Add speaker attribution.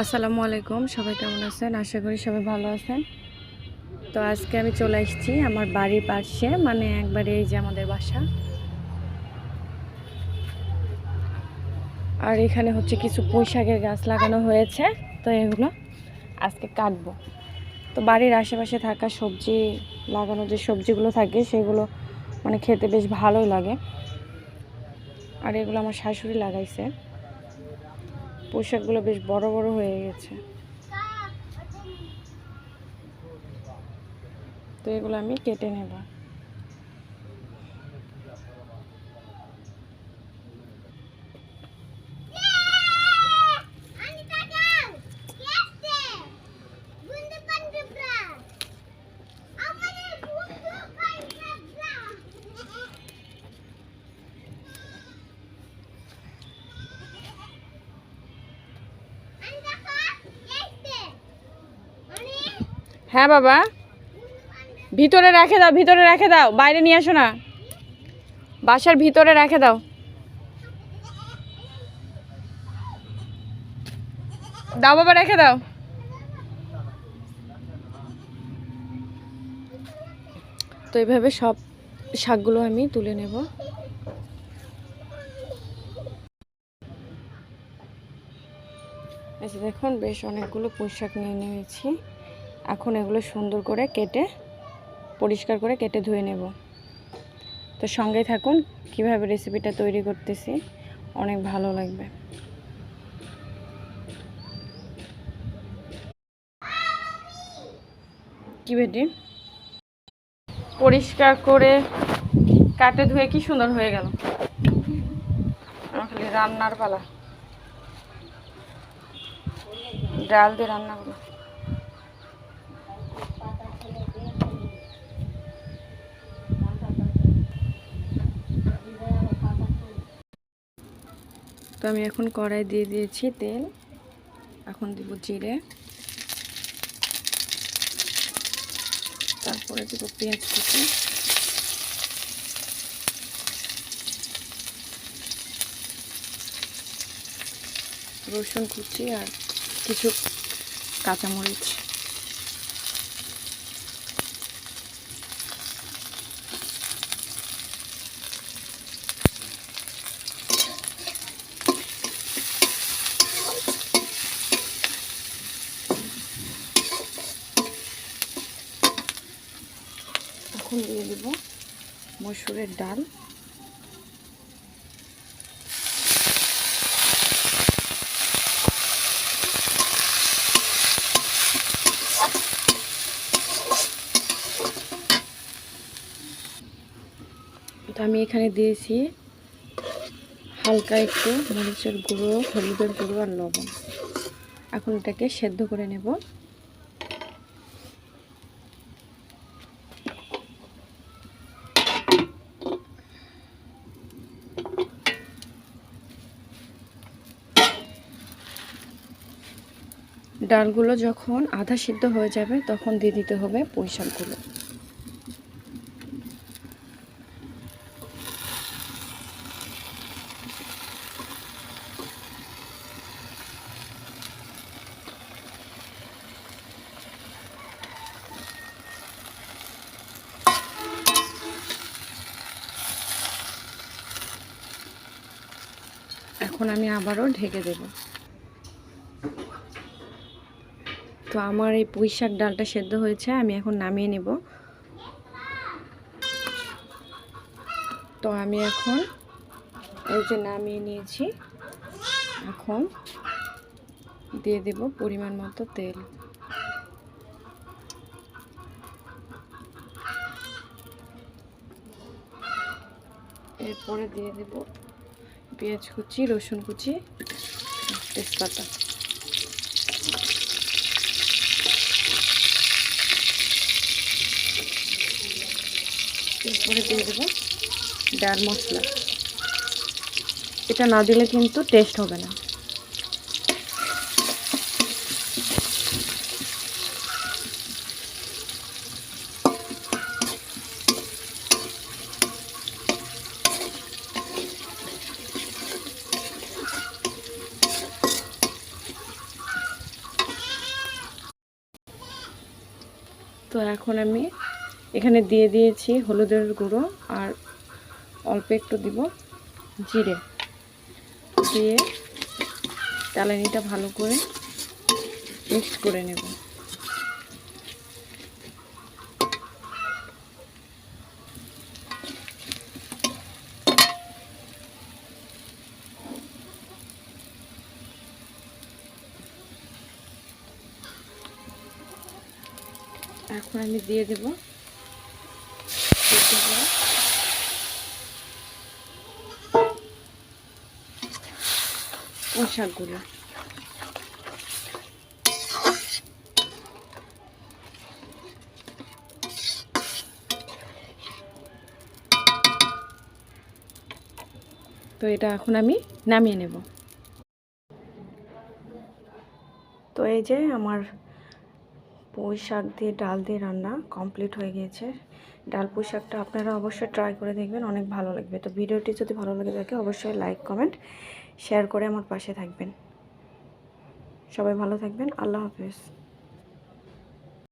Speaker 1: আসসালামু আলাইকুম, সবাই কেমন আছেন? আশা করি সবাই ভালো আছেন। তো আজকে আমি চলে এসেছি আমার বাড়ির পাশে মানে একবারে এই যে আমাদের বাসা। আর এখানে হচ্ছে কিছু পুঁইশাকের গাছ লাগানো হয়েছে, তো এগুলো আজকে কাটবো। তো বাড়ির আশেপাশে থাকা সবজি, লাগানো যে সবজিগুলো থাকে, সেগুলো মানে খেতে বেশ ভালোই লাগে। আর এগুলো আমার শাশুড়ি লাগাইছে। পোশাকগুলো বেশ বড় বড় হয়ে গেছে। তো এগুলো আমি কেটে নেব। হ্যাঁ বাবা। ভিতরে রেখে দাও, ভিতরে রেখে দাও। বাইরে নিয়ে আসো না। বাসার ভিতরে রেখে দাও। দাও, বাবা, রেখে দাও। তো এইভাবে সব শাকগুলো আমি তুলে নেব। যে দেখুন, বেশ অনেকগুলো পোশাক নিয়ে নিয়েছি। এখন এগুলো সুন্দর করে কেটে, পরিষ্কার করে কেটে ধুয়ে নেব। তো সঙ্গে থাকুন, কীভাবে রেসিপিটা তৈরি করতেছি, অনেক ভালো লাগবে। কি বেটি? পরিষ্কার করে কাটে ধুয়ে কি সুন্দর হয়ে গেল। খালি রান্নার পালা। ডাল দিয়ে রান্না করো। তো আমি এখন কড়াই দিয়ে দিয়েছি তেল। এখন দিব জিরে। তারপরে দিব পেঁয়াজ কুচি। রসুন কুচি আর কিছু কাঁচামরিচ। এখন দিয়ে দেব মসুরের ডাল। আমি এখানে দিয়েছি হালকা একটু মরিচের গুঁড়ো, হলুদের গুঁড়ো আর লবণ। এখন এটাকে সেদ্ধ করে নেব। ডালগুলো যখন আধা সিদ্ধ হয়ে যাবে, তখন দিয়ে দিতে হবে পুঁই এখন আমি আবারও ঢেকে দেব। তো আমার এই পুঁই শাক ডালটা সেদ্ধ হয়েছে, আমি এখন নামিয়ে নেব। তো আমি এখন এই যে নামিয়ে নিয়েছি, এখন দিয়ে দেব পরিমাণ মতো তেল। এরপরে দিয়ে দেব পেঁয়াজ কুচি, রসুন কুচি, তেজপাতা। এরপরে দিয়ে দেবো। ডাল মশলা। এটা না দিলে কিন্তু টেস্ট হবে না। তো এখন আমি এখানে দিয়ে দিয়েছি হলুদের গুঁড়ো আর অল্প একটু দিব জিরে। দিয়ে চালানিটা ভালো করে মিক্স করে নেব। এখন আমি দিয়ে দেব দেওয়া পোশাকগুলো তো এটা এখন আমি নামিয়ে নেব। তো এই যে আমার পুঁই শাক দিয়ে ডাল দিয়ে রান্না কমপ্লিট হয়ে গিয়েছে। ডাল পুঁই শাকটা আপনারা অবশ্যই ট্রাই করে দেখবেন, অনেক ভালো লাগবে। তো ভিডিওটি যদি ভালো লাগে থাকে, অবশ্যই লাইক কমেন্ট শেয়ার করে আমার পাশে থাকবেন। সবাই ভালো থাকবেন, আল্লাহ হাফেজ।